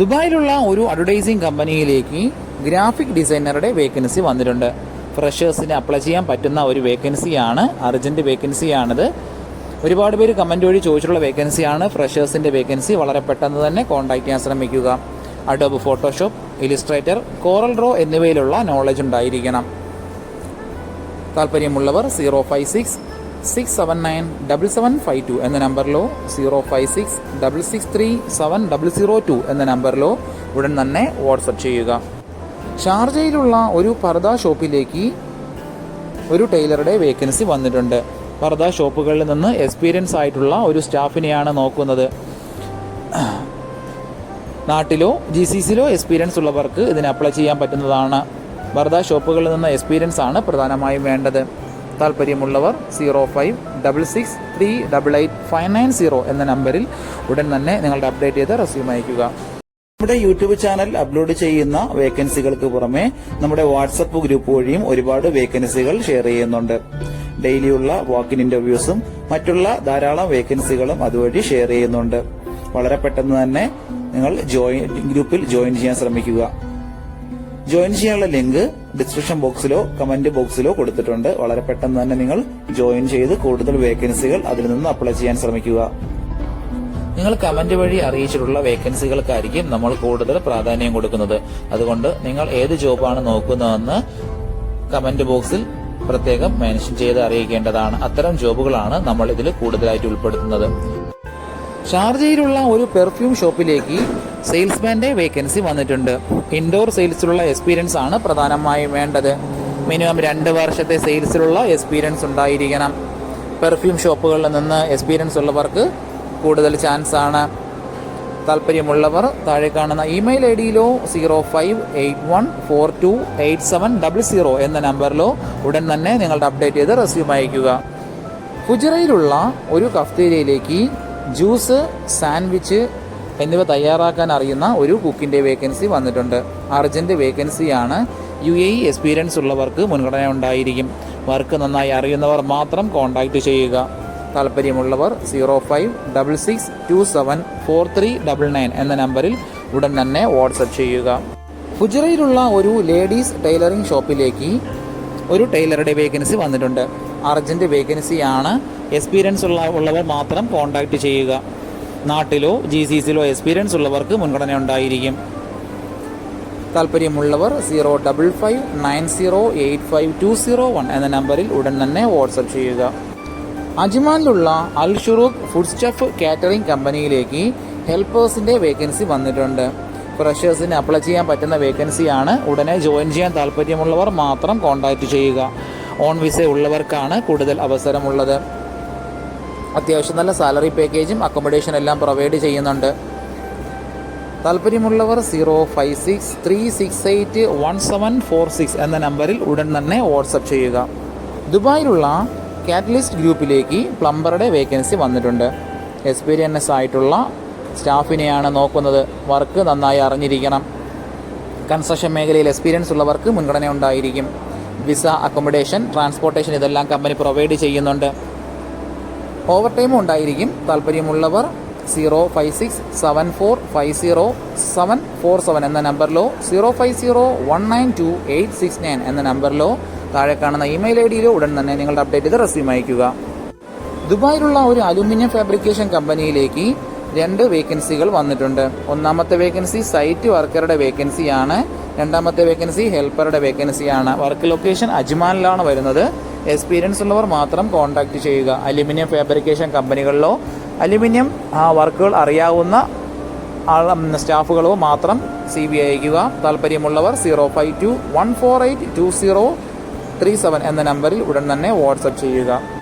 ദുബായിലുള്ള ഒരു അഡ്വർടൈസിംഗ് കമ്പനിയിലേക്ക് graphic ഡിസൈനറുടെ vacancy വന്നിട്ടുണ്ട്. ഫ്രഷേഴ്സിന് അപ്ലൈ ചെയ്യാൻ പറ്റുന്ന ഒരു വേക്കൻസിയാണ് അർജന്റ് വേക്കൻസിയാണിത് ഒരുപാട് പേര് കമന്റ് വഴി ചോദിച്ചിട്ടുള്ള വേക്കൻസിയാണ് ഫ്രഷേഴ്സിന്റെ വേക്കൻസി വളരെ പെട്ടെന്ന് തന്നെ കോൺടാക്ട് ചെയ്യാൻ ശ്രമിക്കുക. Adobe Photoshop Illustrator Corel draw എന്നിവയിലുള്ള knowledge ഉണ്ടായിരിക്കണം. താല്പര്യമുള്ളവർ zero five six six seven nine double seven five two എന്ന നമ്പറിലോ zero five six double six three seven double zero two എന്ന നമ്പറിലോ ഉടൻ തന്നെ വാട്സപ്പ് ചെയ്യുക. ഷാർജയിലുള്ള ഒരു പർദ ഷോപ്പിലേക്ക് ഒരു ടൈലറുടെ വേക്കൻസി വന്നിട്ടുണ്ട്. പർദ ഷോപ്പുകളിൽ നിന്ന് എക്സ്പീരിയൻസ് ആയിട്ടുള്ള ഒരു സ്റ്റാഫിനെയാണ് നോക്കുന്നത്. നാട്ടിലോ ജി സി സിയിലോ എക്സ്പീരിയൻസ് ഉള്ളവർക്ക് ഇതിന് അപ്ലൈ ചെയ്യാൻ പറ്റുന്നതാണ്. പർദ ഷോപ്പുകളിൽ നിന്ന് എക്സ്പീരിയൻസ് ആണ് പ്രധാനമായും വേണ്ടത്. താല്പര്യമുള്ളവർ zero five double six three double eight five nine zero എന്ന നമ്പറിൽ ഉടൻ തന്നെ നിങ്ങളുടെ അപ്ഡേറ്റ് ചെയ്ത റെസ്യൂം അയക്കുക നമ്മുടെ യൂട്യൂബ് ചാനൽ അപ്ലോഡ് ചെയ്യുന്ന വേക്കൻസികൾക്ക് പുറമെ നമ്മുടെ വാട്സപ്പ് ഗ്രൂപ്പ് വഴിയും ഒരുപാട് വേക്കൻസികൾ ഷെയർ ചെയ്യുന്നുണ്ട്. ഡെയിലിയുള്ള വാക്കിൻ ഇന്റർവ്യൂസും മറ്റുള്ള ധാരാളം വേക്കൻസികളും അതുവഴി ഷെയർ ചെയ്യുന്നുണ്ട്. വളരെ പെട്ടെന്ന് തന്നെ നിങ്ങൾ ജോയിൻ ഗ്രൂപ്പിൽ ജോയിൻ ചെയ്യാൻ ശ്രമിക്കുക. ജോയിൻ ചെയ്യാനുള്ള ലിങ്ക് ഡിസ്ക്രിപ്ഷൻ ബോക്സിലോ കമന്റ് ബോക്സിലോ കൊടുത്തിട്ടുണ്ട്. വളരെ പെട്ടെന്ന് തന്നെ നിങ്ങൾ ജോയിൻ ചെയ്ത് കൂടുതൽ വേക്കൻസികൾ അതിൽ നിന്ന് അപ്ലൈ ചെയ്യാൻ ശ്രമിക്കുക. നിങ്ങൾ കമന്റ് വഴി അറിയിച്ചിട്ടുള്ള വേക്കൻസികൾക്കായിരിക്കും നമ്മൾ കൂടുതൽ പ്രാധാന്യം കൊടുക്കുന്നത്. അതുകൊണ്ട് നിങ്ങൾ ഏത് ജോബാണ് നോക്കുന്നതെന്ന് കമന്റ് ബോക്സിൽ പ്രത്യേകം മെൻഷൻ ചെയ്ത് അറിയിക്കേണ്ടതാണ്. അത്തരം ജോബുകളാണ് നമ്മൾ ഇതിൽ കൂടുതലായിട്ട് ഉൾപ്പെടുത്തുന്നത്. ഷാർജയിലുള്ള ഒരു പെർഫ്യൂം ഷോപ്പിലേക്ക് സെയിൽസ്മാന്റെ വേക്കൻസി വന്നിട്ടുണ്ട്. ഇൻഡോർ സെയിൽസിലുള്ള എക്സ്പീരിയൻസ് ആണ് പ്രധാനമായും വേണ്ടത്. മിനിമം രണ്ട് വർഷത്തെ സെയിൽസിലുള്ള എക്സ്പീരിയൻസ് ഉണ്ടായിരിക്കണം. പെർഫ്യൂം ഷോപ്പുകളിൽ നിന്ന് എക്സ്പീരിയൻസ് ഉള്ളവർക്ക് കൂടുതൽ ചാൻസ് ആണ്. താല്പര്യമുള്ളവർ താഴെ കാണുന്ന email I ഡിയിലോ zero five eight one four two eight seven double zero എന്ന നമ്പറിലോ ഉടൻ തന്നെ നിങ്ങളുടെ അപ്ഡേറ്റ് ചെയ്ത് റെസ്യൂം അയക്കുക ഹുജറയിലുള്ള ഒരു കഫ്തേരിയയിലേക്ക് ജ്യൂസ് സാൻഡ്വിച്ച് എന്നിവ തയ്യാറാക്കാൻ അറിയുന്ന ഒരു കുക്കിന്റെ വേക്കൻസി വന്നിട്ടുണ്ട്. അർജന്റ് വേക്കൻസിയാണ് യു എ എക്സ്പീരിയൻസ് ഉള്ളവർക്ക് മുൻഗണന ഉണ്ടായിരിക്കും. വർക്ക് നന്നായി അറിയുന്നവർ മാത്രം കോൺടാക്റ്റ് ചെയ്യുക. താല്പര്യമുള്ളവർ zero five double six two seven four three double nine എന്ന നമ്പറിൽ ഉടൻ തന്നെ വാട്സപ്പ് ചെയ്യുക. ഗുജറയിലുള്ള ഒരു ലേഡീസ് ടൈലറിംഗ് ഷോപ്പിലേക്ക് ഒരു ടൈലറുടെ വേക്കൻസി വന്നിട്ടുണ്ട്. അർജന്റ് വേക്കൻസിയാണ്. എക്സ്പീരിയൻസ് ഉള്ള ഉള്ളവർ മാത്രം കോൺടാക്റ്റ് ചെയ്യുക. നാട്ടിലോ ജി സി സിയിലോ എക്സ്പീരിയൻസ് ഉള്ളവർക്ക് മുൻഗണന ഉണ്ടായിരിക്കും താല്പര്യമുള്ളവർ zero double five nine zero eight five two zero one എന്ന നമ്പറിൽ ഉടൻ തന്നെ വാട്സപ്പ് ചെയ്യുക. അജ്മാനിലുള്ള Al Shurooq food stuff catering കമ്പനിയിലേക്ക് ഹെൽപ്പേഴ്സിന്റെ വേക്കൻസി വന്നിട്ടുണ്ട്. ഫ്രഷേഴ്സിന് അപ്ലൈ ചെയ്യാൻ പറ്റുന്ന വേക്കൻസിയാണ്. ഉടനെ ജോയിൻ ചെയ്യാൻ താല്പര്യമുള്ളവർ മാത്രം കോൺടാക്റ്റ് ചെയ്യുക. ഓൺ വിസ ഉള്ളവർക്കാണ് കൂടുതൽ അവസരമുള്ളത്. അത്യാവശ്യം നല്ല സാലറി പാക്കേജും അക്കോമഡേഷൻ എല്ലാം പ്രൊവൈഡ് ചെയ്യുന്നുണ്ട്. താല്പര്യമുള്ളവർ zero five six three six eight one seven four six എന്ന നമ്പറിൽ ഉടൻ തന്നെ വാട്സപ്പ് ചെയ്യുക. ദുബായിലുള്ള കാറ്റലിസ്റ്റ് ഗ്രൂപ്പിലേക്ക് പ്ലംബറുടെ വേക്കൻസി വന്നിട്ടുണ്ട്. എക്സ്പീരിയൻസ് ആയിട്ടുള്ള സ്റ്റാഫിനെയാണ് നോക്കുന്നത്. വർക്ക് നന്നായി അറിഞ്ഞിരിക്കണം. കൺസ്ട്രക്ഷൻ മേഖലയിൽ എക്സ്പീരിയൻസ് ഉള്ളവർക്ക് മുൻഗണന ഉണ്ടായിരിക്കും. വിസ അക്കോമഡേഷൻ ട്രാൻസ്പോർട്ടേഷൻ ഇതെല്ലാം കമ്പനി പ്രൊവൈഡ് ചെയ്യുന്നുണ്ട്. ഓവർ ടൈമും ഉണ്ടായിരിക്കും. താല്പര്യമുള്ളവർ zero five six seven four five zero seven four seven എന്ന നമ്പറിലോ zero five zero one nine two eight six nine എന്ന നമ്പറിലോ താഴെ കാണുന്ന ഇമെയിൽ ഐ ഡിയിലോ ഉടൻ തന്നെ നിങ്ങളുടെ അപ്ഡേറ്റ് ചെയ്ത് റെസ്യൂം അയക്കുക ദുബായിലുള്ള ഒരു അലുമിനിയം ഫാബ്രിക്കേഷൻ കമ്പനിയിലേക്ക് രണ്ട് വേക്കൻസികൾ വന്നിട്ടുണ്ട്. ഒന്നാമത്തെ വേക്കൻസി സൈറ്റ് വർക്കറുടെ വേക്കൻസിയാണ് രണ്ടാമത്തെ വേക്കൻസി ഹെൽപ്പറുടെ വേക്കൻസിയാണ് വർക്ക് ലൊക്കേഷൻ അജ്മാനിലാണ് വരുന്നത്. എക്സ്പീരിയൻസ് ഉള്ളവർ മാത്രം കോൺടാക്ട് ചെയ്യുക. അലുമിനിയം ഫാബ്രിക്കേഷൻ കമ്പനികളിലോ അലുമിനിയം വർക്കുകൾ അറിയാവുന്ന സ്റ്റാഫുകളോ മാത്രം സി ബി അയക്കുക താല്പര്യമുള്ളവർ zero five two one four eight two zero three seven എന്ന നമ്പറിൽ ഉടൻ തന്നെ വാട്സപ്പ് ചെയ്യുക.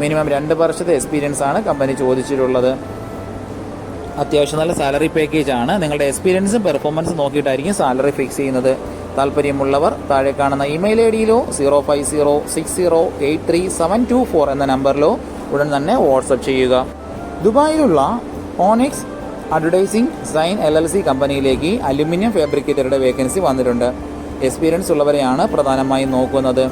മിനിമം രണ്ട് വർഷത്തെ എക്സ്പീരിയൻസ് ആണ് കമ്പനി ചോദിച്ചിട്ടുള്ളത്. അത്യാവശ്യം നല്ല സാലറി പാക്കേജ് ആണ്. നിങ്ങളുടെ എക്സ്പീരിയൻസും പെർഫോമൻസും നോക്കിയിട്ടായിരിക്കും സാലറി ഫിക്സ് ചെയ്യുന്നത്. താല്പര്യമുള്ളവർ താഴെ കാണുന്ന email I ഡിയിലോ zero five zero six zero eight three seven two four എന്ന നമ്പറിലോ ഉടൻ തന്നെ വാട്സപ്പ് ചെയ്യുക. ദുബായിലുള്ള Onyx advertising sign L L C കമ്പനിയിലേക്ക് അലുമിനിയം ഫാബ്രിക്കേറ്ററുടെ വേക്കൻസി വന്നിട്ടുണ്ട്. എക്സ്പീരിയൻസ് ഉള്ളവരെയാണ് പ്രധാനമായും നോക്കുന്നത്.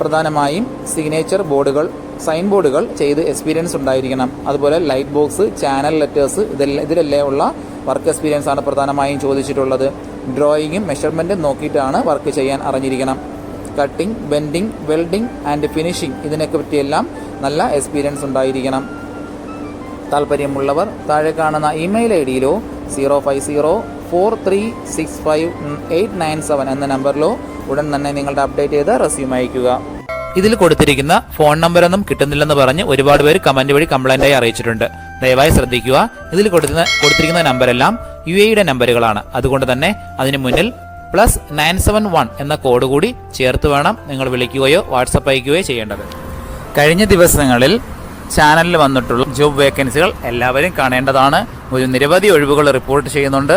പ്രധാനമായും സിഗ്നേച്ചർ ബോർഡുകൾ സൈൻ ബോർഡുകൾ ചെയ്ത് എക്സ്പീരിയൻസ് ഉണ്ടായിരിക്കണം. അതുപോലെ ലൈറ്റ് ബോക്സ് ചാനൽ ലെറ്റേഴ്സ് ഇതെല്ലാം ഇതിലെല്ലാം ഉള്ള വർക്ക് എക്സ്പീരിയൻസ് ആണ് പ്രധാനമായും ചോദിച്ചിട്ടുള്ളത്. ഡ്രോയിങ്ങും മെഷർമെന്റും നോക്കിയിട്ടാണ് വർക്ക് ചെയ്യാൻ അറിഞ്ഞിരിക്കണം. Cutting bending welding and finishing ഇതിനൊക്കെ പറ്റിയെല്ലാം നല്ല എക്സ്പീരിയൻസ് ഉണ്ടായിരിക്കണം. താല്പര്യമുള്ളവർ താഴെ കാണുന്ന email I ഡിയിലോ zero five zero four three six five eight nine seven എന്ന നമ്പറിലോ ഉടൻ തന്നെ നിങ്ങളുടെ അപ്ഡേറ്റ് ചെയ്ത് റെസ്യൂം അയക്കുക ഇതിൽ കൊടുത്തിരിക്കുന്ന ഫോൺ നമ്പറൊന്നും കിട്ടുന്നില്ലെന്ന് പറഞ്ഞ് ഒരുപാട് പേര് കമന്റ് വഴി കംപ്ലൈന്റ് ആയി അറിയിച്ചിട്ടുണ്ട്. ദയവായി ശ്രദ്ധിക്കുക. ഇതിൽ കൊടുക്കുന്ന കൊടുത്തിരിക്കുന്ന നമ്പരെല്ലാം യു എയുടെ നമ്പറുകളാണ്. അതുകൊണ്ട് തന്നെ അതിന് മുന്നിൽ പ്ലസ് നയൻ സെവൻ വൺ എന്ന കോഡ് കൂടി ചേർത്ത് വേണം നിങ്ങൾ വിളിക്കുകയോ വാട്സപ്പ് അയക്കുകയോ ചെയ്യേണ്ടത്. കഴിഞ്ഞ ദിവസങ്ങളിൽ ചാനലിൽ വന്നിട്ടുള്ള ജോബ് വേക്കൻസികൾ എല്ലാവരും കാണേണ്ടതാണ്. ഒരു നിരവധി ഒഴിവുകൾ റിപ്പോർട്ട് ചെയ്യുന്നുണ്ട്.